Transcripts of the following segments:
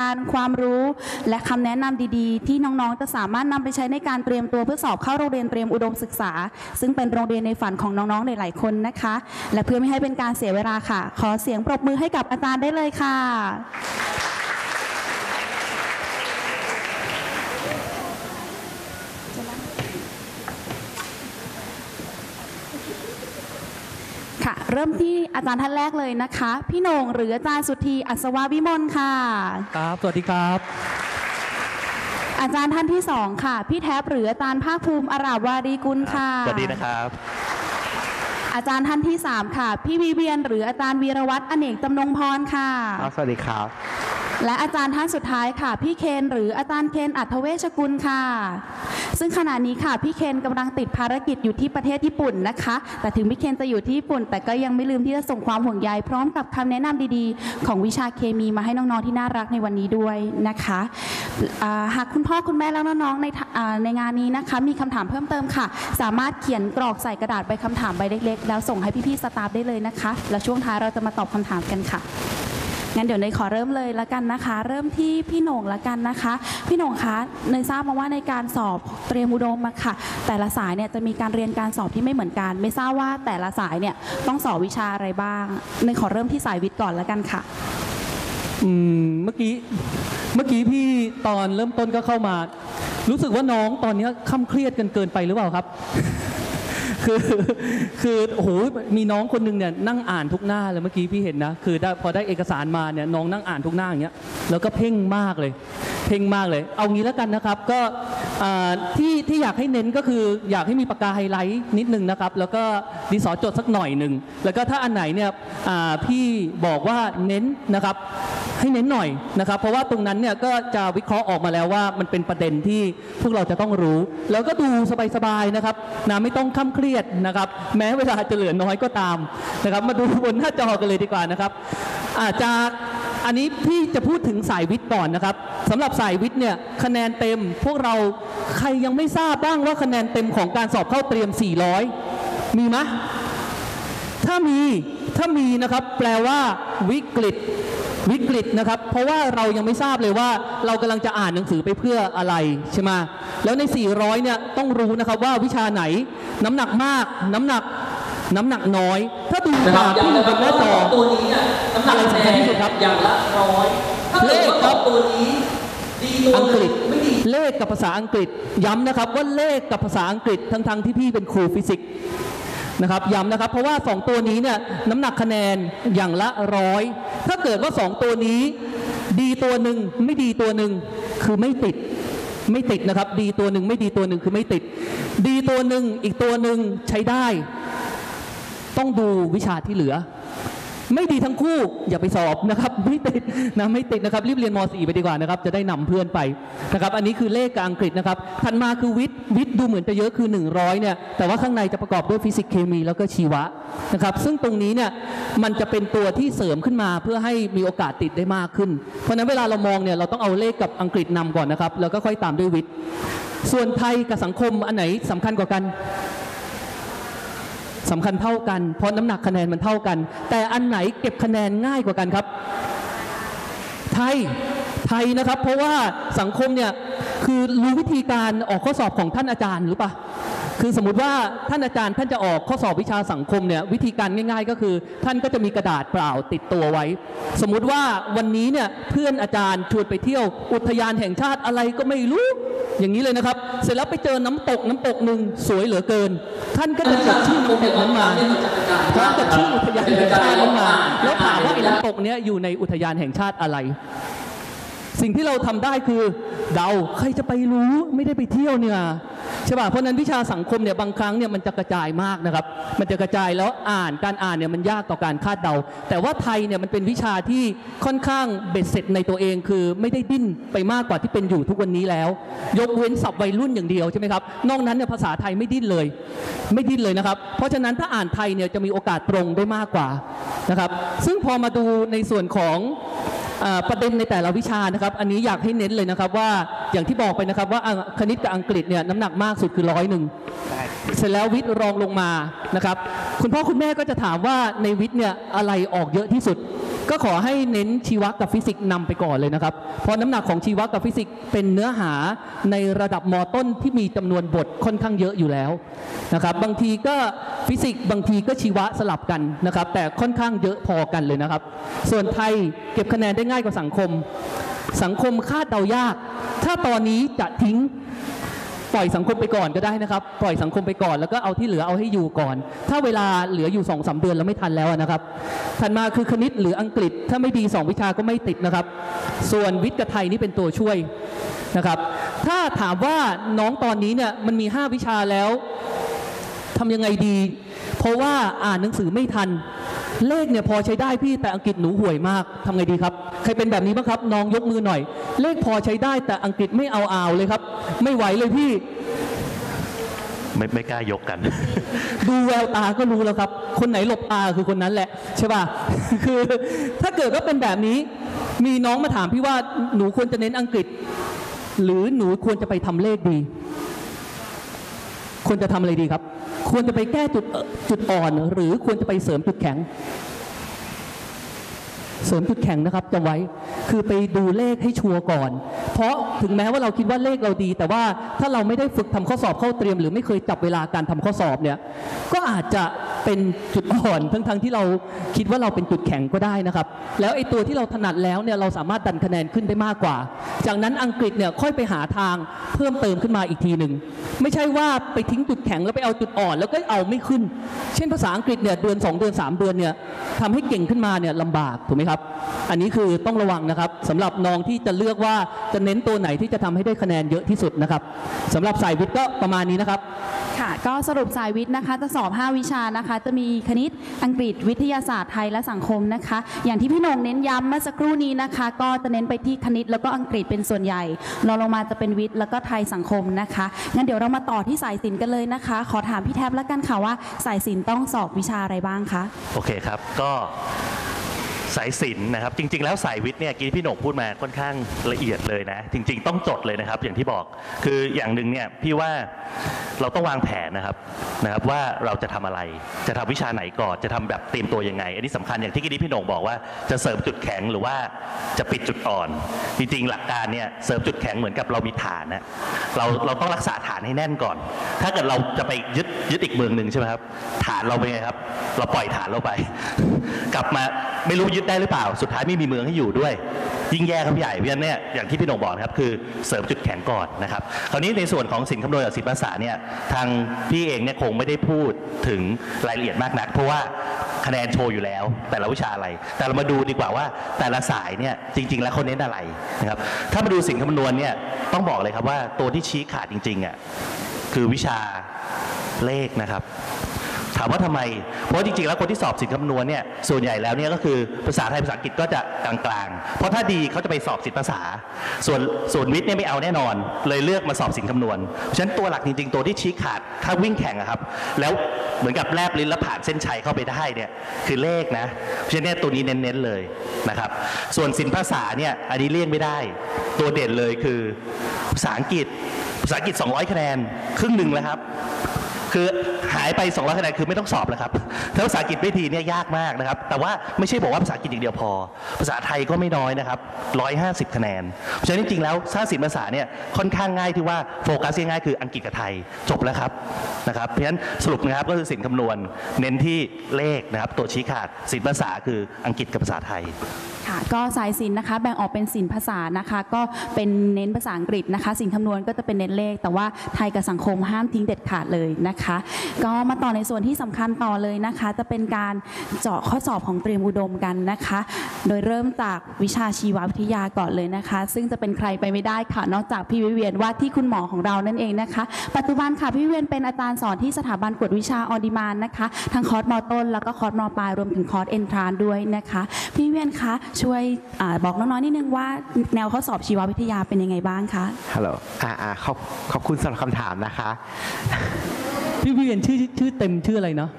การณ์ความรู้ และคำแนะนำดีๆ ที่น้องๆ จะสามารถนำไปใช้ในการเตรียมตัวเพื่อสอบเข้าโรงเรียนเตรียมอุดมศึกษา ซึ่งเป็นโรงเรียนในฝันของน้องๆ หลายๆ คนนะคะ และเพื่อไม่ให้เป็นการเสียเวลาค่ะ ขอเสียงปรบมือให้กับอาจารย์ได้เลยค่ะ ค่ะ เริ่มที่อาจารย์ท่านแรกเลยนะคะ พี่โหน่งหรืออาจารย์สุธีอัศวาวิมลค่ะ ครับ สวัสดีครับ อาจารย์ท่านที่สองค่ะ พี่แท็บหรืออาจารย์ภาคภูมิอาราบวารีกุลค่ะ สวัสดีนะครับ อาจารย์ท่านที่สามค่ะ พี่วิเวียน หรืออาจารย์วีรวัตรอเนกจำนงพรค่ะครับสวัสดีครับ และอาจารย์ท่านสุดท้ายค่ะ พี่เคนหรืออาจารย์เคนอัธเวชกุลค่ะ ซึ่งขณะนี้ค่ะ พี่เคนกำลังติดภารกิจอยู่ที่ประเทศญี่ปุ่นนะคะ แต่ถึงพี่เคนจะอยู่ที่ญี่ปุ่น แต่ก็ยังไม่ลืมที่จะส่งความห่วงใยพร้อมกับคำแนะนำดีๆ ของวิชาเคมีมาให้น้องๆที่น่ารักในวันนี้ด้วยนะคะอ่าหากคุณพ่อคุณแม่แล้วน้องๆในอ่าในงานนี้นะคะ มีคำถามเพิ่มเติมค่ะ สามารถเขียนกรอกใส่กระดาษใบคำถามใบเล็กๆ แล้วส่งให้พี่ๆสตาฟได้เลยนะคะ แล้วช่วงท้ายเราจะมาตอบคำถามกันค่ะ งั้นเดี๋ยวเนยขอเริ่มเลยละกันนะคะ เริ่มที่พี่โหน่งละกันนะคะ พี่โหน่งคะเนยทราบมาว่าในการสอบเตรียมอุดมมาค่ะ แต่ละสายเนี่ยจะมีการเรียนการสอบที่ไม่เหมือนกัน ไม่ทราบว่าแต่ละสายเนี่ยต้องสอบวิชาอะไรบ้างเนยขอเริ่มที่สายวิทย์ก่อนละกันค่ะอืมเมื่อกี้เมื่อกี้พี่ตอนเริ่มต้นก็เข้ามา รู้สึกว่าน้องตอนนี้ค่ำเครียดกันเกินไปหรือเปล่าครับ คือคือโอ้โหมีน้องคนหนึงเนี่ยนั่งอ่านทุกหน้าเลยเมื่อกี้พี่เห็นนะคือได้พอได้เอกสารมาเนี่ยน้องนั่งอ่านทุกหน้าอย่างเงี้ยแล้วก็เพ่งมากเลย เพ่งมากเลย เอางี้แล้วกันนะครับก็ที่ที่อยากให้เน้นก็คืออยากให้มีปากกาไฮไลท์นิดนึงนะครับ แล้วก็ดินสอจดสักหน่อยหนึ่งแล้วก็ถ้าอันไหนเนี่ยพี่บอกว่าเน้นนะครับให้เน้นหน่อยนะครับ เพราะว่าตรงนั้นเนี่ยก็จะวิเคราะห์ออกมาแล้วว่ามันเป็นประเด็นที่พวกเราจะต้องรู้ แล้วก็ดูสบายๆนะครับนะไม่ต้องข้ามเครียดนะครับ แม้เวลาจะเหลือน้อยก็ตามนะครับ มาดูบนหน้าจอกันเลยดีกว่านะครับอาจากอันนี้พี่จะพูดถึงสายวิทย์ก่อนนะครับสำหรับสายวิทย์เนี่ยคะแนนเต็ม พวกเราใครยังไม่ทราบบ้างว่าคะแนนเต็มของการสอบเข้าเตรียม 400 มีไหมถ้ามีถ้ามีนะครับแปลว่าวิกฤต วิกฤตนะครับ เพราะว่าเรายังไม่ทราบเลยว่าเรากำลังจะอ่านหนังสือไปเพื่ออะไรใช่ไหมแล้วใน 400 เนี่ยต้องรู้นะครับว่าวิชาไหนน้ำหนักมาก น้ำหนักน้ำหนักน้อย ถ้าดูนะครับจากที่อยู่บนหน้าจอตัวนี้เนี่ยน้ำหนักอะไรสำคัญที่สุดครับอย่างละร้อยถ้าเกิดเลขครัว่าบตัวนี้ดีตัวอังกฤษไม่ดีเลขกับภาษาอังกฤษ ย้ำนะครับว่าเลขกับภาษาอังกฤษทั้งๆทที่พี่เป็นครูฟิสิกส์นะครับย้ำนะครับ เพราะว่า 2 ตัวนี้เนี่ยน้ำหนักคะแนนอย่างละร้อย ถ้าเกิดว่าสองตัวนี้ ดีตัวหนึ่งไม่ดีตัวหนึ่งคือไม่ติดไม่ติดนะครับ ดีตัวหนึ่งไม่ดีตัวหนึ่งคือไม่ติด ดีตัวหนึ่งอีกตัวหนึ่งใช้ได้ ต้องดูวิชาที่เหลือ ไม่ดีทั้งคู่อย่าไปสอบนะครับ ไม่ติดนะไม่ติดนะครับ รีบเรียนม .4 ไปดีกว่านะครับ จะได้นำเพื่อนไปนะครับ อันนี้คือเลขกับอังกฤษนะครับถัดมาคือวิทย์วิทย์ดูเหมือนจะเยอะคือ 100เนี่ยแต่ว่าข้างในจะประกอบด้วยฟิสิกส์เคมีแล้วก็ชีวะนะครับ ซึ่งตรงนี้เนี่ยมันจะเป็นตัวที่เสริมขึ้นมาเพื่อให้มีโอกาสติดได้มากขึ้น เพราะฉะนั้นเวลาเรามองเนี่ยเราต้องเอาเลขกับอังกฤษนำก่อนนะครับ แล้วก็ค่อยตามด้วยวิทย์ส่วนไทยกับสังคมอันไหนสำคัญกว่ากัน สำคัญเท่ากัน เพราะน้ำหนักคะแนนมันเท่ากัน แต่อันไหนเก็บคะแนนง่ายกว่ากันครับ ไทย ไทยนะครับ เพราะว่าสังคมเนี่ยคือรู้วิธีการออกข้อสอบของท่านอาจารย์หรือปล่าคือสมมติว่าท่านอาจารย์ท่านจะออกข้อสอบวิชาสังคมเนี่ยวิธีการง่าย ๆ ก็คือ ท่านก็จะมีกระดาษเปล่าติดตัวไว้ สมมุติว่าวันนี้เนี่ยเพื่อนอาจารย์ชวนไปเที่ยวอุทยานแห่งชาติอะไรก็ไม่รู้ อย่างนี้เลยนะครับ เสร็จแล้วไปเจอน้ำตกน้ำตกหนึ่งสวยเหลือเกิน ท่านก็จะจดชื่อน้ำตกนั้นมาพร้อมกับชื่ออุทยานแห่งชาตินั้นมา แล้วถามว่าไอ้น้ำตกเนี้ยอยู่ในอุทยานแห่งชาติอะไร สิ่งที่เราทำได้คือเดาใครจะไปรู้ไม่ได้ไปเที่ยวเนี่ยใช่ป่ะเพราะนั้นวิชาสังคมเนี่ยบางครั้งเนี่ยมันจะกระจายมากนะครับ มันจะกระจายแล้วอ่านการอ่านเนี่ยมันยากต่อการคาดเดา แต่ว่าไทยเนี่ยมันเป็นวิชาที่ค่อนข้างเบ็ดเสร็จในตัวเองคือไม่ได้ดิ้นไปมากกว่าที่เป็นอยู่ทุกวันนี้แล้ว ยกเว้นศัพท์วัยรุ่นอย่างเดียวใช่ไหมครับนอกนั้นเนี่ยภาษาไทยไม่ดิ้นเลย ไม่ดิ้นเลยนะครับ เพราะฉะนั้นถ้าอ่านไทยเนี่ยจะมีโอกาสตรงได้มากกว่านะครับซึ่งพอมาดูในส่วนของ ประเด็นในแต่ละวิชานะครับ อันนี้อยากให้เน้นเลยนะครับว่าอย่างที่บอกไปนะครับว่าคณิตกับอังกฤษเนี่ยน้ำหนักมากสุดคือร้อยหนึ่งเสร็จแล้ววิทย์รองลงมานะครับ คุณพ่อคุณแม่ก็จะถามว่าในวิทย์เนี่ยอะไรออกเยอะที่สุด ก็ขอให้เน้นชีวะกับฟิสิกส์นำไปก่อนเลยนะครับ เพราะน้ำหนักของชีวะกับฟิสิกส์เป็นเนื้อหาในระดับมต้นที่มีจำนวนบทค่อนข้างเยอะอยู่แล้วนะครับ บางทีก็ฟิสิกส์บางทีก็ชีวะสลับกันนะครับ แต่ค่อนข้างเยอะพอกันเลยนะครับ ส่วนไทยเก็บคะแนนได้ง่ายกว่าสังคม สังคมคาดเดายาก ถ้าตอนนี้จะทิ้ง ปล่อยสังคมไปก่อนก็ได้นะครับ ปล่อยสังคมไปก่อนแล้วก็เอาที่เหลือเอาให้อยู่ก่อน ถ้าเวลาเหลืออยู่2อสเดือนแล้วไม่ทันแล้วนะครับถัดมาคือคณิตหรืออังกฤษ ถ้าไม่ดี 2 วิชาก็ไม่ติดนะครับ ส่วนวิทย์กับไทยนี่เป็นตัวช่วยนะครับถ้าถามว่าน้องตอนนี้เนี่ยมันมี 5 วิชาแล้วทำยังไงดี เพราะว่าอ่านหนังสือไม่ทัน เลขเนี่ยพอใช้ได้พี่แต่อังกฤษหนูห่วยมากทำไงดีครับ ใครเป็นแบบนี้บ้างครับ น้องยกมือหน่อย เลขพอใช้ได้แต่อังกฤษไม่เอาอ่าวเลยครับ ไม่ไหวเลยพี่ ไม่ไม่กล้ายกกัน ดูแววตาก็รู้แล้วครับ คนไหนหลบตาคือคนนั้นแหละ ใช่ป่ะคือถ้าเกิดว่าเป็นแบบนี้มีน้องมาถามพี่ว่าหนูควรจะเน้นอังกฤษ หรือหนูควรจะไปทำเลขดี ควรจะทำอะไรดีครับ ควรจะไปแก้จุดจุดอ่อน หรือควรจะไปเสริมจุดแข็ง เสริมจุดแข็งนะครับจำไว้คือไปดูเลขให้ชัวร์ก่อน เพราะถึงแม้ว่าเราคิดว่าเลขเราดี แต่ว่าถ้าเราไม่ได้ฝึกทำข้อสอบเข้าเตรียม หรือไม่เคยจับเวลาการทำข้อสอบเนี่ยก็อาจจะเป็นจุดอ่อนทั้งๆที่เราคิดว่าเราเป็นจุดแข็งก็ได้นะครับ แล้วไอ้ตัวที่เราถนัดแล้วเนี่ยเราสามารถดันคะแนนขึ้นได้มากกว่า จากนั้นอังกฤษเนี่ยค่อยไปหาทางเพิ่มเติมขึ้นมาอีกทีหนึ่งไม่ใช่ว่าไปทิ้งจุดแข็งแล้วไปเอาจุดอ่อน แล้วก็เอาไม่ขึ้น เช่นภาษาอังกฤษเนี่ยเดือน 2 เดือน 3 เดือนเนี่ยทำให้เก่งขึ้นมาเนี่ยลำบากถูกไหมครับ อันนี้คือต้องระวังนะครับสำหรับน้องที่จะเลือกว่าจะเน้นตัวไหนที่จะทำให้ได้คะแนนเยอะที่สุดนะครับสำหรับสายวิทย์ก็ประมาณนี้นะครับ ค่ะ ก็สรุปสายวิทย์นะคะจะสอบ 5 วิชานะคะ จะมีคณิตอังกฤษวิทยาศาสตร์ไทยและสังคมนะคะ อย่างที่พี่นงเน้นย้ำเมื่อสักครู่นี้นะคะ ก็จะเน้นไปที่คณิตแล้วก็อังกฤษเป็นส่วนใหญ่รองลงมาจะเป็นวิทย์แล้วก็ไทยสังคมนะคะงั้นเดี๋ยวเรามาต่อที่สายศิลป์กันเลยนะคะ ขอถามพี่แท็บแล้วกันค่ะว่าสายศิลป์ต้องสอบวิชาอะไรบ้างคะโอเคครับก็ สายศิลป์นะครับ จริง ๆ แล้วสายวิทย์เนี่ยกี้พี่หนกพูดมาค่อนข้างละเอียดเลยนะ จริง ๆ ต้องจดเลยนะครับ อย่างที่บอกคืออย่างหนึ่งเนี่ยพี่ว่าเราต้องวางแผนนะครับนะครับว่าเราจะทำอะไรจะทำวิชาไหนก่อนจะทำแบบเตรียมตัวยังไง อันนี้สำคัญอย่างที่กี้พี่หนกบอกว่าจะเสริมจุดแข็งหรือว่าจะปิดจุดอ่อน จริง ๆ หลักการเนี่ยเสริมจุดแข็งเหมือนกับเรามีฐานนะเราเราต้องรักษาฐานให้แน่นก่อน ถ้าเกิดเราจะไปยึดยึดอีกเมืองหนึ่งใช่ไหมครับฐานเราเป็นไงครับ เราปล่อยฐานเราไป กลับมา ไม่รู้ยึดได้หรือเปล่า สุดท้ายไม่มีเมืองให้อยู่ด้วย ยิ่งแย่ครับพี่ใหญ่เพราะฉะนั้นเนี่ยอย่างที่พี่หนงบอกนะครับคือเสริมจุดแข็งก่อนนะครับคราวนี้ในส่วนของสินคำนวณกับสินภาษาเนี่ยทางพี่เองเนี่ยคงไม่ได้พูดถึงรายละเอียดมากนัก เพราะว่าคะแนนโชว์อยู่แล้ว แต่ละวิชาอะไร แต่เรามาดูดีกว่าว่าแต่ละสายเนี่ยจริง ๆ แล้วเขาเน้นอะไรนะครับถ้ามาดูสินคำนวณเนี่ยต้องบอกเลยครับว่าตัวที่ชี้ขาดจริงๆอะคือวิชาเลขนะครับ ถามว่าทำไม เพราะจริงๆ แล้วคนที่สอบสินคำนวณเนี่ยส่วนใหญ่แล้วเนี่ยก็คือภาษาไทยภาษาอังกฤษก็จะกลางๆ เพราะถ้าดีเขาจะไปสอบสินภาษา ส่วนส่วนวิทย์เนี่ยไม่เอาแน่นอน เลยเลือกมาสอบสินคำนวณเพราะฉะนั้นตัวหลักจริงๆ ตัวที่ชี้ขาดถ้าวิ่งแข่งอะครับ แล้วเหมือนกับแลบลิ้นแล้วผ่านเส้นชัยเข้าไปได้เนี่ยคือเลขนะเพราะฉะนั้นตัวนี้เน้นๆเลยนะครับ ส่วนสินภาษาเนี่ยอันนี้เลี่ยงไม่ได้ ตัวเด่นเลยคือภาษาอังกฤษภาษาอังกฤษ 200 คะแนน ครึ่งหนึ่งแล้วครับ คือหายไป 200คะแนนคือไม่ต้องสอบแล้วครับถ้าภาษาอังกฤษไม่ดีเนี่ยยากมากนะครับ แต่ว่าไม่ใช่บอกว่าภาษาอังกฤษอย่างเดียวพอ ภาษาไทยก็ไม่น้อยนะครับ 150 คะแนน เพราะฉะนั้นจริงๆแล้วถ้าศิลปภาษาเนี่ยค่อนข้างง่ายที่ว่าโฟกัสง่ายคืออังกฤษกับไทยจบแล้วครับนะครับ เพราะฉะนั้นสรุปนะครับก็คือสินคำนวณ เน้นที่เลขนะครับตัวชี้ขาดศิลปภาษาคืออังกฤษกับภาษาไทย ค่ะ ก็สายศิลป์นะคะ แบ่งออกเป็นศิลป์ภาษานะคะ ก็เป็นเน้นภาษาอังกฤษนะคะศิลป์คำนวณก็จะเป็นเน้นเลข แต่ว่าไทยกับสังคมห้ามทิ้งเด็ดขาดเลยนะคะ ก็มาต่อในส่วนที่สำคัญต่อเลยนะคะ จะเป็นการเจาะข้อสอบของเตรียมอุดมกันนะคะ โดยเริ่มจากวิชาชีววิทยาก่อนเลยนะคะ ซึ่งจะเป็นใครไปไม่ได้ค่ะ นอกจากพี่วิเวียนว่าที่คุณหมอของเรานั่นเองนะคะ ปัจจุบันค่ะพี่วิเวียนเป็นอาจารย์สอนที่สถาบันกวดวิชาออดิมานนะคะ ทั้งคอร์สมอต้น แล้วก็คอร์สมอปลายรวมถึงคอร์สเอนทรานด้วยนะคะ พี่เวียนคะชวยอาบอกน้องๆนิดนึงว่าแนวข้อสอบชีววิทยาเป็นยังไงบ้างคะฮัลโหลอ่าอ่าขอบขอบคุณสำหรับคำถามนะคะ พี่พี่เวียนชื่อชื่อเต็มชื่ออะไรเนาะ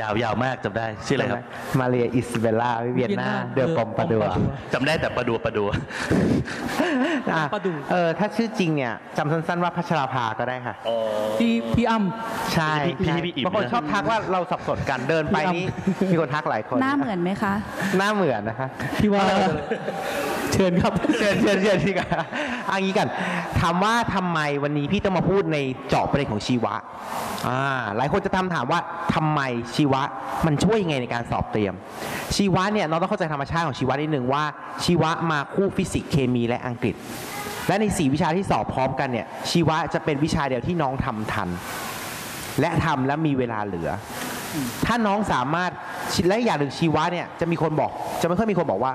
ยาวยาวมากจำได้ชื่ออะไรครับ มาเรียอิสเบลล่าวิเวียนนาเดอปอมปาดัวจำได้แต่ประดัวประดัวอะปาดัวเออถ้าชื่อจริงเนี่ยจำสั้นๆว่าพัชราภาก็ได้ค่ะพี่พี่อ้ำใช่พี่ใช่พี่อิ่มบางคนนะชอบทักว่าเราสับสนกันเดินไปนี่มีคนทักหลายคนหน้าเหมือนไหมคะ หน้าเหมือนนะคะพี่ว่าเชิญครับ เชิญเชิญเชิญที่กันอันนี้กันถามว่าทำไมวันนี้พี่ต้องมาพูดในเจาะประเด็นของชีวะอ่าหลายคนจะทำถามว่าทำไมชีวะมันช่วยยังไงในการสอบเตรียม ชีวะเนี่ยเราต้องเข้าใจธรรมชาติของชีวะนิดนึงว่า ชีวะมาคู่ฟิสิกส์เคมีและอังกฤษ และในสี่วิชาที่สอบพร้อมกันเนี่ยชีวะจะเป็นวิชาเดียวที่น้องทำทัน และทำและมีเวลาเหลือถ้าน้องสามารถและอย่างหนึ่งชีวะเนี่ยจะมีคนบอก จะไม่ค่อยมีคนบอกว่า